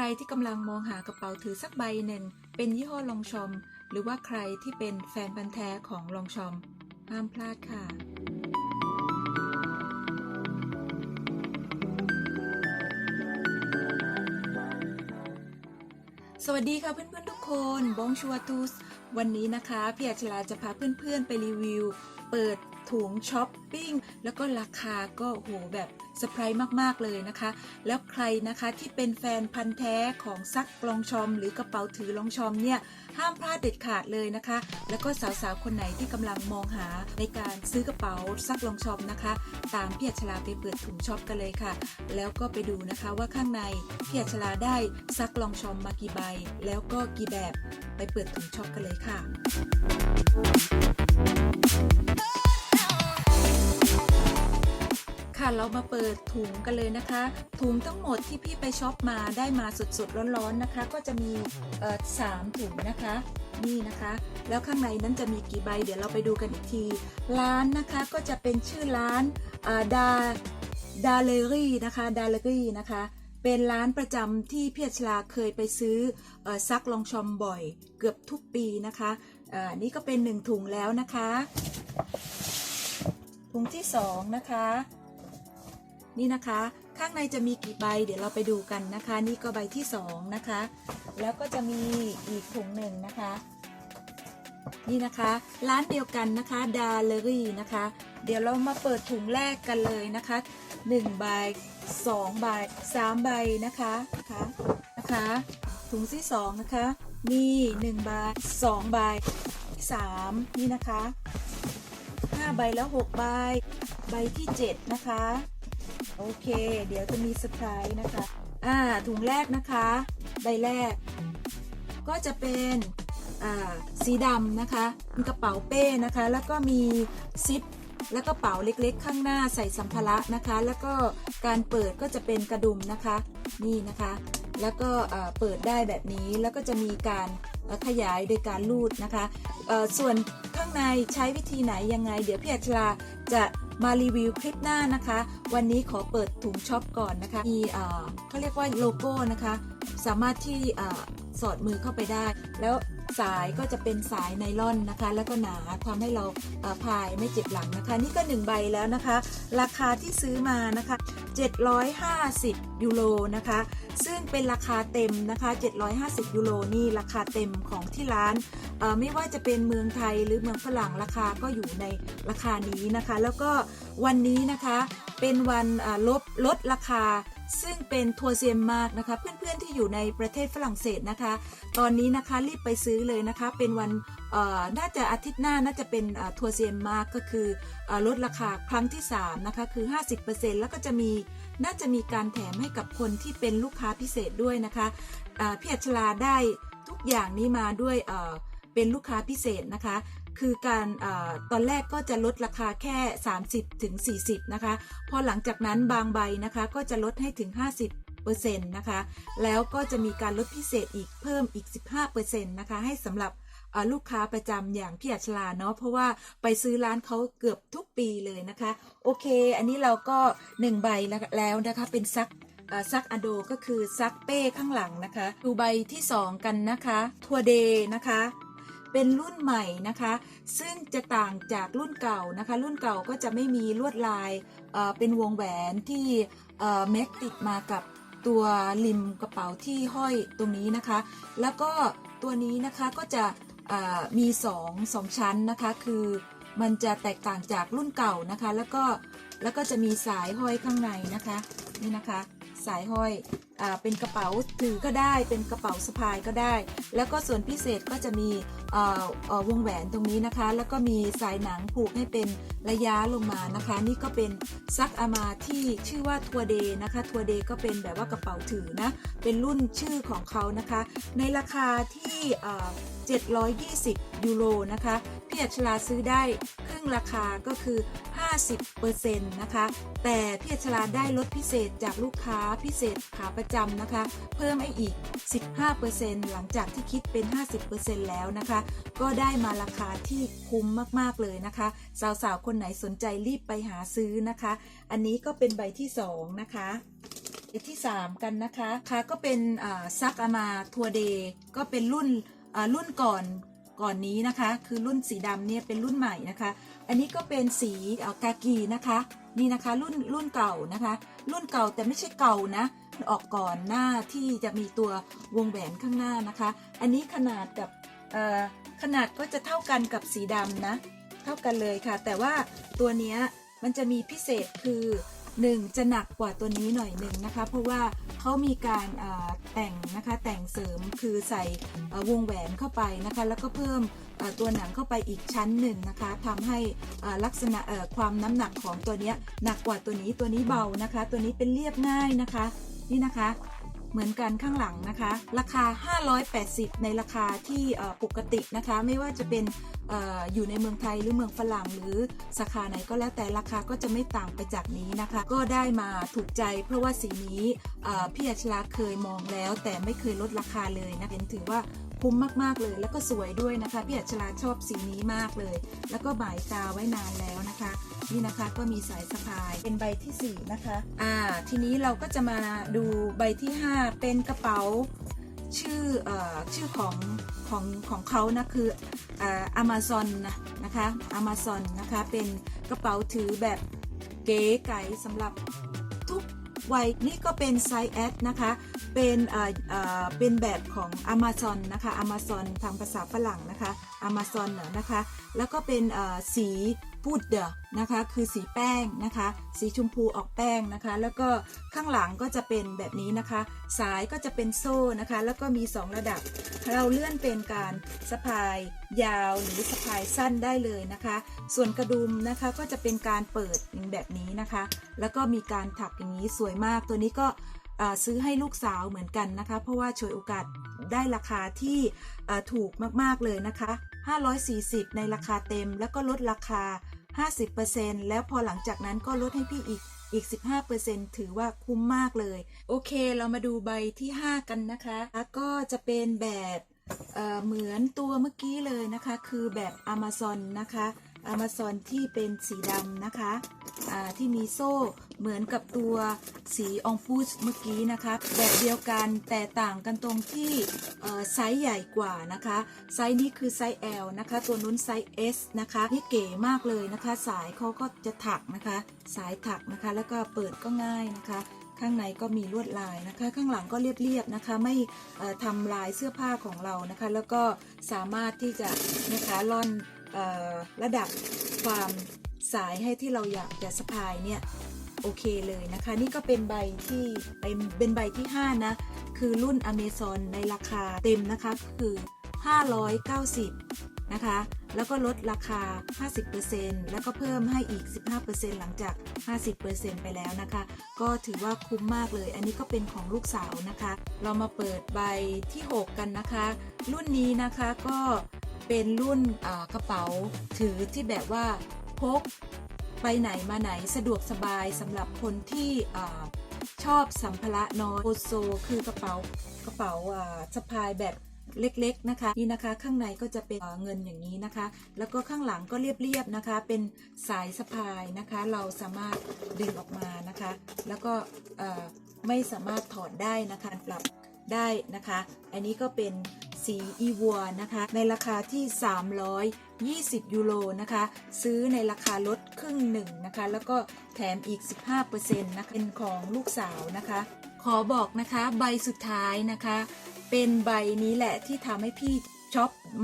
รที่กำลังมองหากระเป๋าถือสักใบหนึ่ง เป็นยี่ห้อลองชอม หรือว่าใครที่เป็นแฟนพันแท้ของลองชอม ห้ามพลาดค่ะสวัสดีค่ะเพื่อนๆทุกคนบองชัวทูสวันนี้นะคะพี่อัจฉราจะพาเพื่อนๆไปรีวิว เปิด ถุงช้อปปิ้งแล้วก็ราคาก็โหแบบเซอร์ไพรส์มาก ๆ เลยนะคะ แล้วใครนะคะที่เป็นแฟนพันธ์แท้ของซักลองชอม หรือกระเป๋าถือลองชอมเนี่ย ห้ามพลาดเด็ดขาดเลยนะคะ แล้วก็สาว ๆ คนไหนที่กำลังมองหาในการซื้อกระเป๋าซักลองชอมนะคะ ตามพี่อัชราไปเปิดถุงช็อปกันเลยค่ะ แล้วก็ไปดูนะคะว่าข้างในพี่อัชราได้ซักลองชอมมากี่ใบ แล้วก็กี่แบบไปเปิดถุงช็อปกันเลยค่ะ เรามาเปิดถุงกันเลยนะคะ ถุงทั้งหมดที่พี่ไปช็อปมาได้มาสดๆร้อนๆนะคะ ก็จะมีสามถุงนะคะนี่นะคะ แล้วข้างในนั้นจะมีกี่ใบ เดี๋ยวเราไปดูกันอีกที ร้านนะคะก็จะเป็นชื่อร้านดาดาเลอรี่นะคะดาเลอรี่นะคะเป็นร้านประจำที่เพี่อัชลาเคยไปซื้ออซักลองชอมบ่อย เกือบทุกปีนะคะอ่านี่ก็เป็นหนึ่งถุงแล้วนะคะ ถุงที่สองนะคะ นี่นะคะ ข้างในจะมีกี่ใบ เดี๋ยวเราไปดูกันนะคะ นี่ก็ใบที่สองนะคะ แล้วก็จะมีอีกถุงหนึ่งนะคะ นี่นะคะ ร้านเดียวกันนะคะดาเลอรี่นะคะ เดี๋ยวเรามาเปิดถุงแรกกันเลยนะคะ1ใบ2ใบ3ใบนะคะนะคะนะคะถุงที่สองนะคะนี่1ใบ2ใบสามนี่นะคะ 5 ใบแล้ว 6 ใบ ใบที่เจ็ดนะคะ โอเค เดี๋ยวจะมีเซอร์ไพรส์นะคะ อ่า ถุงแรกนะคะ ใบแรก ก็จะเป็นอ่าสีดำนะคะเป็นกระเป๋าเป้นะคะ แล้วก็มีซิป แล้วก็เป๋าเล็กๆ ข้างหน้าใส่สัมภาระนะคะ แล้วก็การเปิดก็จะเป็นกระดุมนะคะ นี่นะคะ แล้วก็เปิดได้แบบนี้ แล้วก็จะมีการขยายโดยการลูดนะคะ ส่วนข้างในใช้วิธีไหนยังไง เดี๋ยวพี่อัชราจะ มารีวิวคลิปหน้านะคะ วันนี้ขอเปิดถุงช็อปก่อนนะคะมีเขาเรียกว่าโลโก้นะคะ สามารถที่สอดมือเข้าไปได้ แล้วสายก็จะเป็นสายไนล่อนนะคะ แล้วก็หนาทำให้เราพายไม่เจ็บหลังนะคะ นี่ก็ 1 ใบแล้วนะคะ ราคาที่ซื้อมานะคะ 750 ยูโรนะคะ ซึ่งเป็นราคาเต็มนะคะ 750 ยูโรนี่ราคาเต็มของที่ร้าน ไม่ว่าจะเป็นเมืองไทยหรือเมืองฝรั่งราคาก็อยู่ในราคานี้นะคะ แล้วก็วันนี้นะคะเป็นวันลบลดราคา ซึ่งเป็นทัวเซียมมากนะคะ เพื่อนๆที่อยู่ในประเทศฝรั่งเศสนะคะ ตอนนี้นะคะรีบไปซื้อเลยนะคะ เป็นวันน่าจะอาทิตย์หน้าน่าจะเป็นทัวเซียมมากก็คืออลดราคาครั้งที่3นะคะคือ 50%แล้วก็จะมีน่าจะมีการแถมให้กับคนที่เป็นลูกค้าพิเศษด้วยนะคะอ่าพี่อัชลาได้ทุกอย่างนี้มาด้วย เป็นลูกค้าพิเศษนะคะ คือการอตอนแรกก็จะลดราคาแค่ 30ถึง40นะคะ พอหลังจากนั้นบางใบนะคะก็จะลดให้ถึง 50%นะคะ แล้วก็จะมีการลดพิเศษอีกเพิ่มอีก 15%นะคะ ให้สำหรับลูกค้าประจำอย่างพี่อัชลาเนาะ เพราะว่าไปซื้อร้านเขาเกือบทุกปีเลยนะคะ โอเค อันนี้เราก็ 1 ใบแล้วนะคะ เป็นซักซักอโดก็คือซักเป้ข้างหลังนะคะ ดูใบที่ 2 กันนะคะ ทัวเดย์นะคะ เป็นรุ่นใหม่นะคะ ซึ่งจะต่างจากรุ่นเก่านะคะ รุ่นเก่าก็จะไม่มีลวดลายเป็นวงแหวนที่แม็กติดมากับตัวริมกระเป๋าที่ห้อยตรงนี้นะคะ แล้วก็ตัวนี้นะคะก็จะมี2องสองชั้นนะคะ คือมันจะแตกต่างจากรุ่นเก่านะคะ แล้วก็แล้วก็จะมีสายห้อยข้างในนะคะนี่นะคะ สายห้อยอเป็นกระเป๋าถือก็ได้ เป็นกระเป๋าสะพายก็ได้ แล้วก็ส่วนพิเศษก็จะมีวงแหวนตรงนี้นะคะ แล้วก็มีสายหนังผูกให้เป็นระยะลงมานะคะ นี่ก็เป็นซักอามาที่ชื่อว่าทัวเดย์นะคะ ทัวเดย์ก็เป็นแบบว่ากระเป๋าถือนะ เป็นรุ่นชื่อของเขานะคะ ในราคาที่720 ยูโรนะคะพี่อัชลาซื้อได้ครึ่งราคาก็คือ 50%นะคะ แต่พี่อัชลาได้ลดพิเศษจากลูกค้าพิเศษขาประจำนะคะ เพิ่มให้อีก 15%หลังจากที่คิดเป็น 50%แล้วนะคะ ก็ได้มาราคาที่คุ้มมากๆเลยนะคะ สาวๆ คนไหนสนใจรีบไปหาซื้อนะคะ อันนี้ก็เป็นใบที่ 2 นะคะใบที่ 3 กันนะคะ ค่ะก็เป็นซักอามาทัวเดย์ก็เป็นรุ่นรุ่นก่อน ก่อนนี้นะคะ คือรุ่นสีดำเนี่ยเป็นรุ่นใหม่นะคะ อันนี้ก็เป็นสีกากีนะคะ นี่นะคะรุ่นรุ่นเก่านะคะ รุ่นเก่าแต่ไม่ใช่เก่านะออกก่อนหน้าที่จะมีตัววงแหวนข้างหน้านะคะ อันนี้ขนาดกับเออขนาดก็จะเท่ากันกับสีดำนะ เท่ากันเลยค่ะ แต่ว่าตัวนี้มันจะมีพิเศษคือ 1 จะหนักกว่าตัวนี้หน่อยหนึ่งนะคะ เพราะว่าเขามีการแต่งนะคะแต่งเสริมคือใส่วงแหวนเข้าไปนะคะ แล้วก็เพิ่มตัวหนังเข้าไปอีกชั้นหนึ่งนะคะทำให้ลักษณะความน้ำหนักของตัวนี้หนักกว่าตัวนี้ตัวนี้เบานะคะ ตัวนี้เป็นเรียบง่ายนะคะ นี่นะคะ เหมือนกันข้างหลังนะคะ ราคา 580 ในราคาที่ปกตินะคะ ไม่ว่าจะเป็นอออยู่ในเมืองไทยหรือเมืองฝรั่งหรือสาขาไหนก็แล้วแต่ราคาก็จะไม่ต่างไปจากนี้นะคะ ก็ได้มาถูกใจเพราะว่าสีนี้พี่อัชราเคยมองแล้ว แต่ไม่เคยลดราคาเลยนะเป็นถือว่า คุ้มมากๆเลย แล้วก็สวยด้วยนะคะ พี่อัชราชอบสีนี้มากเลย แล้วก็บ่ายตาไว้นานแล้วนะคะ นี่นะคะก็มีสายสะพายเป็นใบที่ 4 นะคะ อ่า ทีนี้เราก็จะมาดูใบที่ 5 เป็นกระเป๋าชื่อเอ่อชื่อของของของเขานะคืออ่า Amazon นะนะคะ Amazon นะคะ เป็นกระเป๋าถือแบบเก๋ไก๋สำหรับ วัยนี่ก็เป็นไซส์ S นะคะ เป็นเอ่อเป็นแบบของ Amazon นะคะ Amazon ทางภาษาฝรั่งนะคะ Amazon เหรอนะคะ แล้วก็เป็นเอ่อสี พูดเดอนะคะคือสีแป้งนะคะ สีชมพูออกแป้งนะคะ แล้วก็ข้างหลังก็จะเป็นแบบนี้นะคะ สายก็จะเป็นโซ่นะคะ แล้วก็มี 2 ระดับ เราเลื่อนเป็นการสะพายยาวหรือสะพายสั้นได้เลยนะคะ ส่วนกระดุมนะคะก็จะเป็นการเปิดแบบนี้นะคะ แล้วก็มีการถักอย่างนี้สวยมากตัวนี้ก็ซื้อให้ลูกสาวเหมือนกันนะคะ เพราะว่าฉวยโอกาสได้ราคาที่ถูกมากๆเลยนะคะ 540 ในราคาเต็มแล้วก็ลดราคา 50%แล้วพอหลังจากนั้นก็ลดให้พี่อีกอีก 15%ถือว่าคุ้มมากเลย โอเค เรามาดูใบที่ 5 กันนะคะแล้วก็จะเป็นแบบเเหมือนตัวเมื่อกี้เลยนะคะ คือแบบ Amazon นะคะ Amazon ที่เป็นสีดำนะคะที่มีโซ่เหมือนกับตัวสีองฟูสเมื่อกี้นะคะ แบบเดียวกันแต่ต่างกันตรงที่ไซส์ใหญ่กว่านะคะ ไซส์นี้คือไซส์ L นะคะ ตัวนู้นไซส์ S นะคะนี่เก๋มากเลยนะคะ สายเขาก็จะถักนะคะ สายถักนะคะ แล้วก็เปิดก็ง่ายนะคะ ข้างในก็มีลวดลายนะคะ ข้างหลังก็เรียบๆนะคะ ไม่ทำลายเสื้อผ้าของเรานะคะ แล้วก็สามารถที่จะนะคะล่อน ระดับความสายให้ที่เราอยากจะสะพายเนี่ยโอเคเลยนะคะ นี่ก็เป็นใบที่เป็นเป็นใบที่ 5 นะ คือรุ่น Amazon ในราคาเต็มนะคะคือ 590 นะคะ แล้วก็ลดราคา 50%แล้วก็เพิ่มให้อีก 15%หลังจาก 50%ไปแล้วนะคะ ก็ถือว่าคุ้มมากเลย อันนี้ก็เป็นของลูกสาวนะคะ เรามาเปิดใบที่ 6 กันนะคะ รุ่นนี้นะคะก็ เป็นรุ่นกระเป๋าถือที่แบบว่าพกไปไหนมาไหนสะดวกสบายสำหรับคนที่ชอบสัมภาระน้อยโอโซ คือกระเป๋ากระเป๋าสะพายแบบเล็กๆนะคะนี่นะคะข้างในก็จะเป็นเงินอย่างนี้นะคะ แล้วก็ข้างหลังก็เรียบๆนะคะ เป็นสายสะพายนะคะ เราสามารถดึงออกมานะคะ แล้วก็ไม่สามารถถอดได้นะคะปรับได้นะคะ อันนี้ก็เป็น สีอีวัวนะคะในราคาที่ 320 ยูโรนะคะ ซื้อในราคาลดครึ่งหนึ่งนะคะ แล้วก็แถมอีก 15%นะคะเป็นของลูกสาวนะคะ ขอบอกนะคะใบสุดท้ายนะคะ เป็นใบนี้แหละที่ทำให้พี่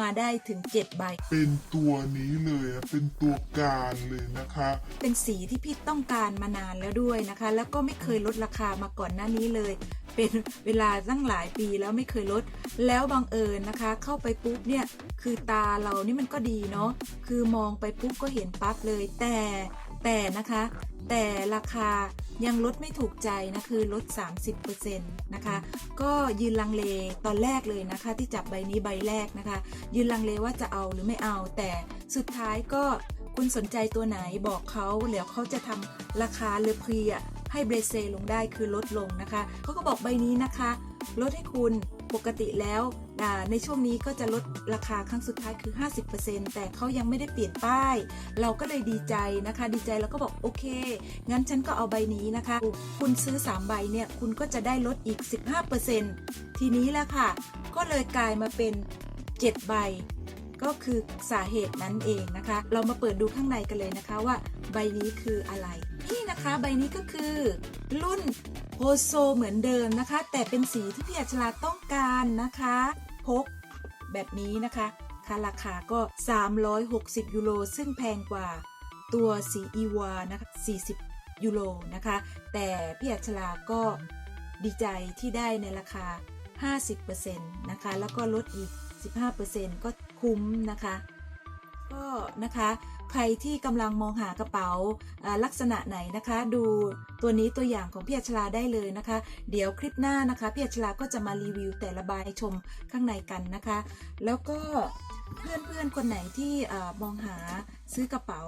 มาได้ถึง 7 ใบ เป็นตัวนี้เลยอะเป็นตัวการเลยนะคะ เป็นสีที่พี่ต้องการมานานแล้วด้วยนะคะ แล้วก็ไม่เคยลดราคามาก่อนหน้านี้เลย เป็นเวลาตั้งหลายปีแล้วไม่เคยลด แล้วบังเอิญนะคะ เข้าไปปุ๊บเนี่ย คือตาเรานี่มันก็ดีเนาะ คือมองไปปุ๊บก็เห็นปั๊บเลย แต่ แต่นะคะ แต่ราคายังลดไม่ถูกใจนะคือลด 30%นะคะก็ยืนลังเลตอนแรกเลยนะคะ ที่จับใบนี้ใบแรกนะคะ ยืนลังเลว่าจะเอาหรือไม่เอา แต่สุดท้ายก็คุณสนใจตัวไหนบอกเขาเดี๋ยวเขาจะทำราคาเลอพรีอะให้เบรเซลงได้คือลดลงนะคะเขาก็บอกใบนี้นะคะ ลดให้คุณปกติแล้ว ในช่วงนี้ก็จะลดราคาครั้งสุดท้ายคือ 50%แต่เขายังไม่ได้เปลี่ยนป้าย เราก็เลยดีใจนะคะ ดีใจแล้วก็บอกโอเค งั้นฉันก็เอาใบนี้นะคะ คุณซื้อ 3 ใบเนี่ย คุณก็จะได้ลดอีก 15%ทีนี้แหละค่ะ ก็เลยกลายมาเป็น 7 ใบ ก็คือสาเหตุนั้นเองนะคะ เรามาเปิดดูข้างในกันเลยนะคะว่าใบนี้คืออะไร นี่นะคะใบนี้ก็คือ รุ่นโฮโซเหมือนเดิมนะคะ แต่เป็นสีที่พี่อัชราต้องการนะคะ พก แบบนี้นะคะค่าราคาก็ 360 ยูโรซึ่งแพงกว่าตัวสีอีวานะคะ40 ยูโรนะคะ แต่พี่อัชราก็ดีใจที่ได้ในราคา 50%นะคะ แล้วก็ลดอีก 15%ก็คุ้มนะคะ ก็นะคะใครที่กำลังมองหากระเป๋าลักษณะไหนนะคะ ดูตัวนี้ตัวอย่างของพี่อัชราได้เลยนะคะ เดี๋ยวคลิปหน้านะคะพี่อัชราก็จะมารีวิวแต่ละใบชมข้างในกันนะคะ แล้วก็เพื่อนๆคนไหนที่อมองหาซื้อกระเป๋า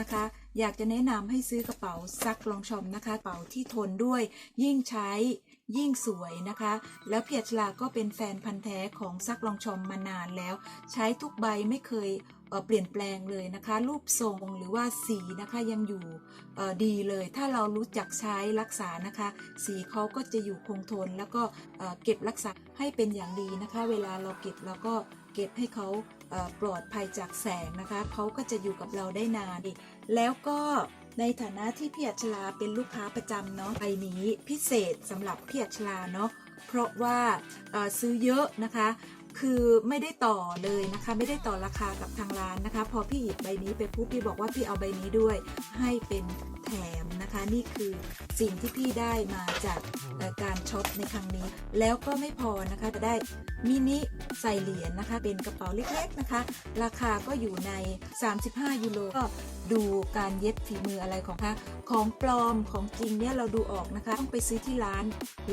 นะคะ อยากจะแนะนำให้ซื้อกระเป๋าซักลองชมนะคะกระเป๋าที่ทนด้วย ยิ่งใช้ยิ่งสวยนะคะ แล้วเพี่อัชราก็เป็นแฟนพันธ์แท้ของซักลองชมมานานแล้ว ใช้ทุกใบไม่เคย เปลี่ยนแปลงเลยนะคะ รูปทรงหรือว่าสีนะคะยังอยู่ดีเลย ถ้าเรารู้จักใช้รักษานะคะ สีเขาก็จะอยู่คงทน แล้วก็เก็บรักษาให้เป็นอย่างดีนะคะ เวลาเราเก็บเราก็เก็บให้เขาปลอดภัยจากแสงนะคะ เขาก็จะอยู่กับเราได้นานแล้วก็ในฐานะที่พี่อัชราเป็นลูกค้าประจำเนาะใบนี้พิเศษสำหรับพี่อัชราเนาะเพราะว่าซื้อเยอะนะคะ คือไม่ได้ต่อเลยนะคะ ไม่ได้ต่อราคากับทางร้านนะคะ พอพี่หยิบใบนี้ไปปุ๊บพี่บอกว่าพี่เอาใบนี้ด้วยให้เป็นแถมนะคะ นี่คือสิ่งที่พี่ได้มาจากเอ่อการช็อปในครั้งนี้ แล้วก็ไม่พอนะคะจะได้มินิใส่เหรียญนะคะ เป็นกระเป๋าเล็กๆนะคะ ราคาก็อยู่ใน 35 ยูโรก็ ดูการเย็บฝีมืออะไรของคะของปลอมของจริงเนี่ยเราดูออกนะคะ ต้องไปซื้อที่ร้าน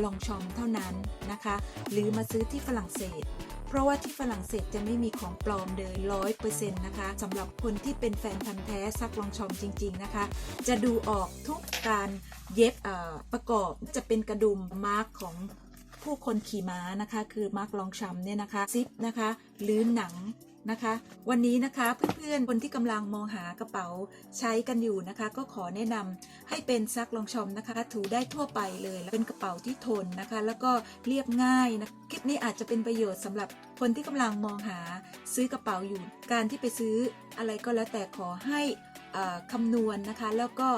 ลองชอมเท่านั้นนะคะ หรือมาซื้อที่ฝรั่งเศส เพราะว่าที่ฝรั่งเศสจะไม่มีของปลอมเลยร้อยเปอร์เซ็นต์นะคะสำหรับคนที่เป็นแฟนพันธ์แท้ซักลองชอมจริง ๆนะคะ จะดูออกทุกการเย็บประกอบจะเป็นกระดุมมาร์กของผู้คนขี่ม้านะคะ คือมาร์กลองชอมเนี่ยนะคะซิปนะคะ หรือหนัง นะคะ วันนี้นะคะเพื่อนๆคนที่กำลังมองหากระเป๋าใช้กันอยู่นะคะ ก็ขอแนะนำให้เป็นซักลองชอมนะคะ ถูได้ทั่วไปเลยเป็นกระเป๋าที่ทนนะคะ แล้วก็เรียบง่ายนะคลิปนี้อาจจะเป็นประโยชน์สำหรับคนที่กำลังมองหาซื้อกระเป๋าอยู่ การที่ไปซื้ออะไรก็แล้วแต่ขอให้คำนวณนะคะ แล้วก็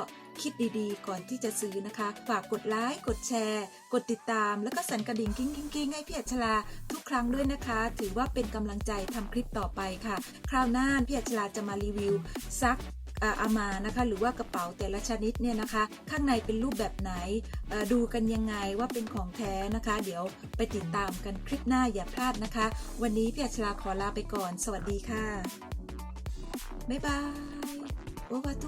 คิดดีๆ ก่อนที่จะซื้อนะคะ ฝากกดไลค์กดแชร์ กดติดตาม แล้วก็สั่นกระดิ่งกิ้งกิ้งกิ้งให้พี่อัชราทุกครั้งด้วยนะคะ ถือว่าเป็นกำลังใจทำคลิปต่อไปค่ะ คราวหน้าพี่อัชราจะมารีวิวซักอาอามานะคะ หรือว่ากระเป๋าแต่ละชนิดเนี่ยนะคะ ข้างในเป็นรูปแบบไหน ดูกันยังไงว่าเป็นของแท้นะคะ เดี๋ยวไปติดตามกันคลิปหน้าอย่าพลาดนะคะ วันนี้พี่อัชราขอลาไปก่อน สวัสดีค่ะ บ๊ายบาย Ovato.